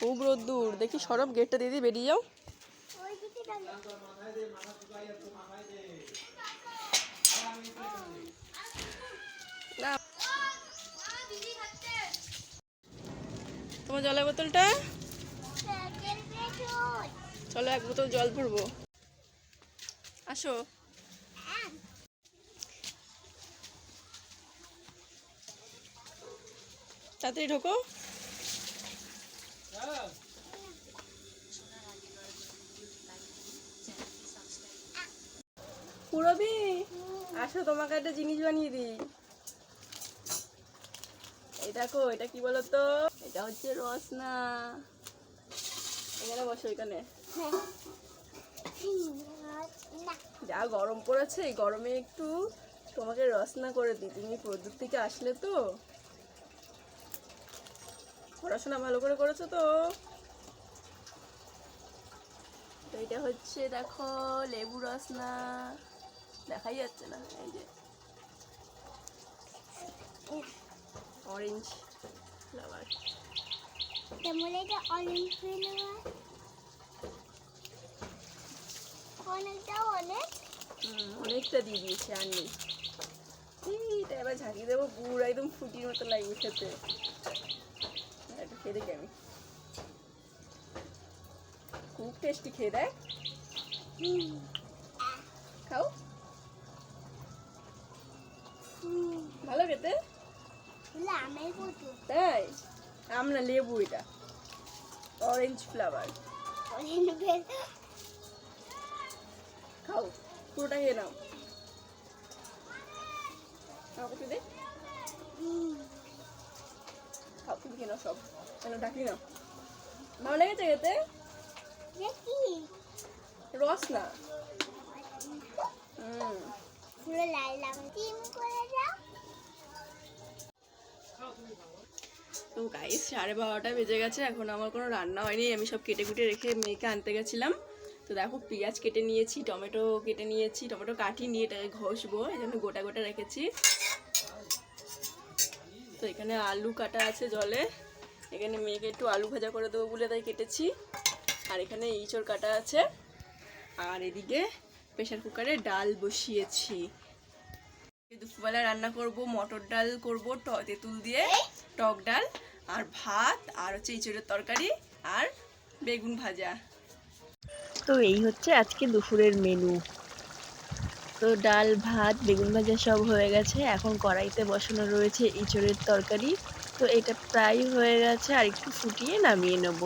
খুব রোদ্দুর দেখি সরব গেটটা দিয়ে দিয়ে বেরিয়ে যাও। তোমার জলের বোতলটা? চলো এক বোতল জল ভরবো। আসো। তাড়াতাড়ি ঢোকো। পুরবি, আসো, তোমাকে একটা জিনিস বানিয়ে দিই। এই দেখো এটা কি এটা হচ্ছে রসনা। এখানে বসো, এখানে। যা গরম পড়েছে গরমে একটু তোমাকে রসনা করে দিই। তুমি প্রদূর থেকে আসলে তো। পড়াশোনা ভালো করে করেছ তো? তো এটা হচ্ছে দেখো লেবু রসনা। দেখাই যাচ্ছে না এই যে। অরেঞ্জ ফ্লাওয়ার তেমন এটা অরেঞ্জ ফ্লেভার অনেকটা অনেক। অনেকটা দিয়ে দিয়েছে আর নেই। এবার ঝাঁকিয়ে দেবো গুড় একদম ফুটির মতো লাগবে খেতে। খেয়ে দেখি আমি। খুব টেস্টি খেয়ে দেয় খাও। ভালো খেতে? তাই? আমরা লেবু এটা? অরেঞ্জ ফ্লাওয়ার খাও, পুরোটা খেয়ে নাও। আমাকে দে। খাও তুমি খেয়ে সব? কেন ডাকি নাও ভালো লেগেছে খেতে? রস না? তো গাইস সাড়ে বারোটা বেজে গেছে এখন আমার কোনো রান্না হয়নি আমি সব কেটে কুটে রেখে মেয়েকে আনতে গেছিলাম। তো দেখো পেঁয়াজ কেটে নিয়েছি টমেটো কেটে নিয়েছি টমেটো কাটি নিয়ে এটাকে ঘষবো এই জন্য গোটা গোটা রেখেছি। তো এখানে আলু কাটা আছে জলে। এখানে মেয়েকে একটু আলু ভাজা করে দেবো বলে তাই কেটেছি। আর এখানে ইঁচড় কাটা আছে। আর এদিকে প্রেশার কুকারে ডাল বসিয়েছি। দুপুরবেলা রান্না করব, মটর ডাল করব তেঁতুল দিয়ে টক ডাল, আর ভাত, আর হচ্ছে ইঁচড়ের তরকারি, আর বেগুন ভাজা। তো এই হচ্ছে আজকে দুপুরের মেনু তো ডাল, ভাত, বেগুন ভাজা সব হয়ে গেছে। এখন কড়াইতে বসানো রয়েছে ইঁচড়ের তরকারি। তো এটা প্রায় হয়ে গেছে আর একটু ফুটিয়ে নামিয়ে নেব।